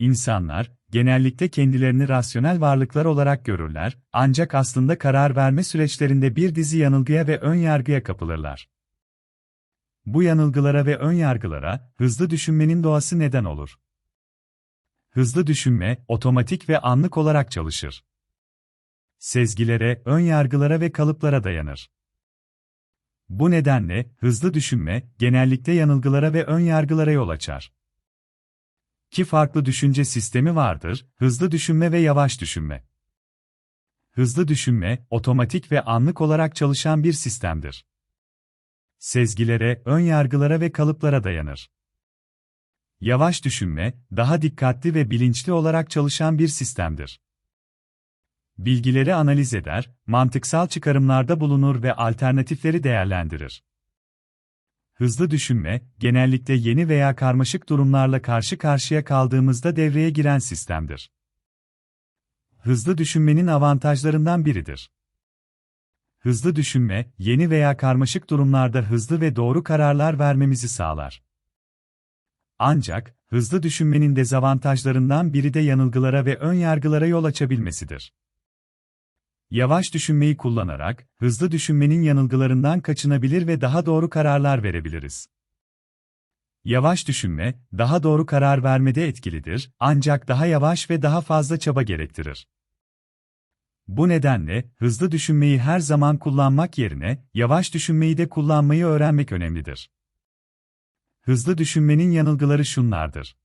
İnsanlar, genellikle kendilerini rasyonel varlıklar olarak görürler, ancak aslında karar verme süreçlerinde bir dizi yanılgıya ve ön yargıya kapılırlar. Bu yanılgılara ve ön yargılara, hızlı düşünmenin doğası neden olur. Hızlı düşünme, otomatik ve anlık olarak çalışır. Sezgilere, ön yargılara ve kalıplara dayanır. Bu nedenle, hızlı düşünme, genellikle yanılgılara ve ön yargılara yol açar. İki farklı düşünce sistemi vardır, hızlı düşünme ve yavaş düşünme. Hızlı düşünme, otomatik ve anlık olarak çalışan bir sistemdir. Sezgilere, ön yargılara ve kalıplara dayanır. Yavaş düşünme, daha dikkatli ve bilinçli olarak çalışan bir sistemdir. Bilgileri analiz eder, mantıksal çıkarımlarda bulunur ve alternatifleri değerlendirir. Hızlı düşünme, genellikle yeni veya karmaşık durumlarla karşı karşıya kaldığımızda devreye giren sistemdir. Hızlı düşünmenin avantajlarından biridir. Hızlı düşünme, yeni veya karmaşık durumlarda hızlı ve doğru kararlar vermemizi sağlar. Ancak, hızlı düşünmenin dezavantajlarından biri de yanılgılara ve ön yargılara yol açabilmesidir. Yavaş düşünmeyi kullanarak, hızlı düşünmenin yanılgılarından kaçınabilir ve daha doğru kararlar verebiliriz. Yavaş düşünme, daha doğru karar vermede etkilidir, ancak daha yavaş ve daha fazla çaba gerektirir. Bu nedenle, hızlı düşünmeyi her zaman kullanmak yerine, yavaş düşünmeyi de kullanmayı öğrenmek önemlidir. Hızlı düşünmenin yanılgıları şunlardır.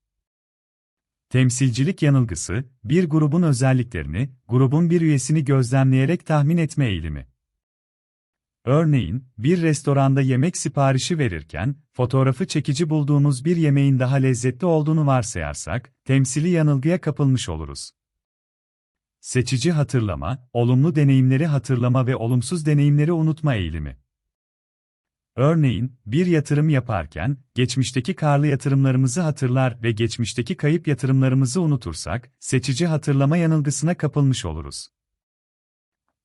Temsilcilik yanılgısı, bir grubun özelliklerini, grubun bir üyesini gözlemleyerek tahmin etme eğilimi. Örneğin, bir restoranda yemek siparişi verirken, fotoğrafı çekici bulduğumuz bir yemeğin daha lezzetli olduğunu varsayarsak, temsili yanılgıya kapılmış oluruz. Seçici hatırlama, olumlu deneyimleri hatırlama ve olumsuz deneyimleri unutma eğilimi. Örneğin, bir yatırım yaparken, geçmişteki karlı yatırımlarımızı hatırlar ve geçmişteki kayıp yatırımlarımızı unutursak, seçici hatırlama yanılgısına kapılmış oluruz.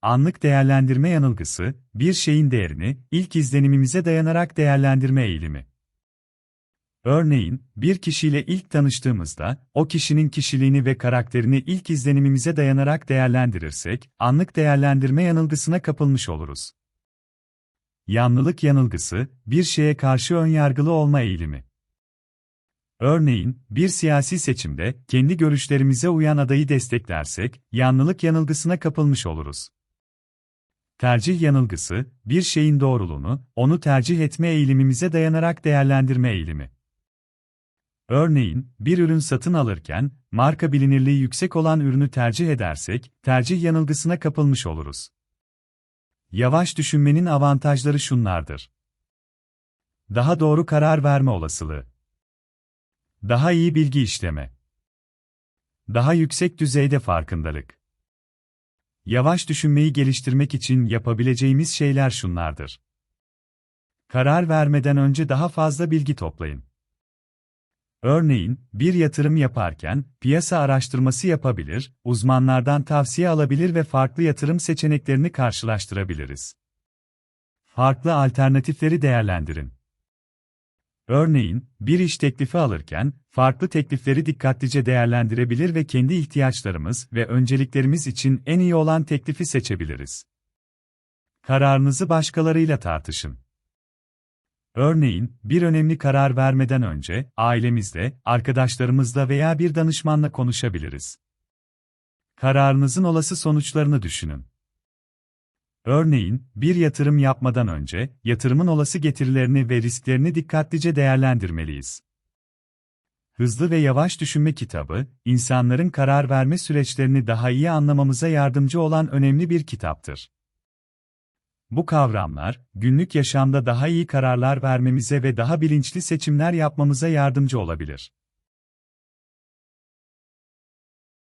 Anlık değerlendirme yanılgısı, bir şeyin değerini, ilk izlenimimize dayanarak değerlendirme eğilimi. Örneğin, bir kişiyle ilk tanıştığımızda, o kişinin kişiliğini ve karakterini ilk izlenimimize dayanarak değerlendirirsek, anlık değerlendirme yanılgısına kapılmış oluruz. Yanlılık yanılgısı, bir şeye karşı önyargılı olma eğilimi. Örneğin, bir siyasi seçimde kendi görüşlerimize uyan adayı desteklersek, yanlılık yanılgısına kapılmış oluruz. Tercih yanılgısı, bir şeyin doğruluğunu, onu tercih etme eğilimimize dayanarak değerlendirme eğilimi. Örneğin, bir ürün satın alırken, marka bilinirliği yüksek olan ürünü tercih edersek, tercih yanılgısına kapılmış oluruz. Yavaş düşünmenin avantajları şunlardır. Daha doğru karar verme olasılığı. Daha iyi bilgi işleme. Daha yüksek düzeyde farkındalık. Yavaş düşünmeyi geliştirmek için yapabileceğimiz şeyler şunlardır. Karar vermeden önce daha fazla bilgi toplayın. Örneğin, bir yatırım yaparken, piyasa araştırması yapabilir, uzmanlardan tavsiye alabilir ve farklı yatırım seçeneklerini karşılaştırabiliriz. Farklı alternatifleri değerlendirin. Örneğin, bir iş teklifi alırken, farklı teklifleri dikkatlice değerlendirebilir ve kendi ihtiyaçlarımız ve önceliklerimiz için en iyi olan teklifi seçebiliriz. Kararınızı başkalarıyla tartışın. Örneğin, bir önemli karar vermeden önce, ailemizle, arkadaşlarımızla veya bir danışmanla konuşabiliriz. Kararınızın olası sonuçlarını düşünün. Örneğin, bir yatırım yapmadan önce, yatırımın olası getirilerini ve risklerini dikkatlice değerlendirmeliyiz. Hızlı ve Yavaş Düşünme kitabı, insanların karar verme süreçlerini daha iyi anlamamıza yardımcı olan önemli bir kitaptır. Bu kavramlar, günlük yaşamda daha iyi kararlar vermemize ve daha bilinçli seçimler yapmamıza yardımcı olabilir.